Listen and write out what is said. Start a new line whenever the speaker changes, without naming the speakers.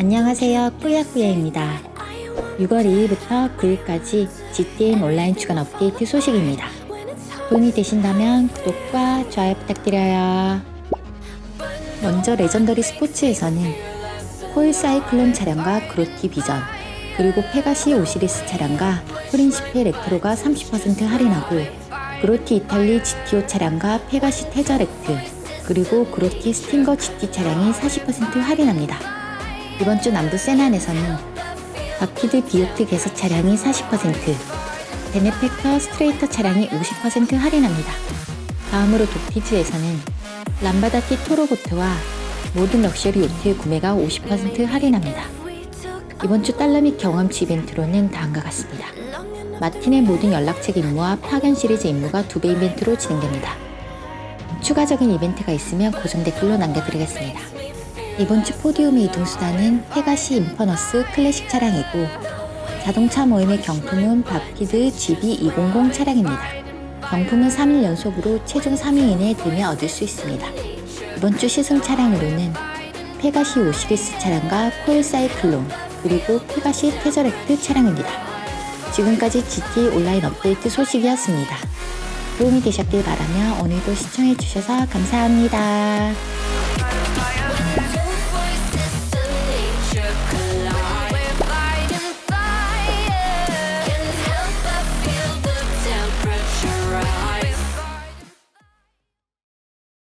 안녕하세요. 꾸야꾸야입니다. 6월 2일부터 9일까지 GTM 온라인 주간 업데이트 소식입니다. 도움이 되신다면 구독과 좋아요 부탁드려요. 먼저 레전더리 스포츠에서는 코일 사이클론 차량과 그로티 비전, 그리고 페가시 오시리스 차량과 프린시페 레트로가 30% 할인하고 그로티 이탈리 GTO 차량과 페가시 테저렉트, 그리고 그로티 스팅거 GT 차량이 40% 할인합니다. 이번 주 남부 세난에서는 바퀴드 비오트 개서 차량이 40%, 베네펙터 스트레이터 차량이 50% 할인합니다. 다음으로 도티즈에서는 람바다티 토로보트와 모든 럭셔리 요트의 구매가 50% 할인합니다. 이번 주 달러 및 경험치 이벤트로는 다음과 같습니다. 마틴의 모든 연락책 임무와 파견 시리즈 임무가 두 배 이벤트로 진행됩니다. 추가적인 이벤트가 있으면 고정 댓글로 남겨드리겠습니다. 이번 주 포디움의 이동 수단은 페가시 인퍼너스 클래식 차량이고 자동차 모임의 경품은 바퀴드 GB200 차량입니다. 경품은 3일 연속으로 최종 3위 이내에 들면 얻을 수 있습니다. 이번 주 시승 차량으로는 페가시 오시리스 차량과 코일 사이클론 그리고 페가시 테저렉트 차량입니다. 지금까지 GT 온라인 업데이트 소식이었습니다. 도움이 되셨길 바라며 오늘도 시청해주셔서 감사합니다.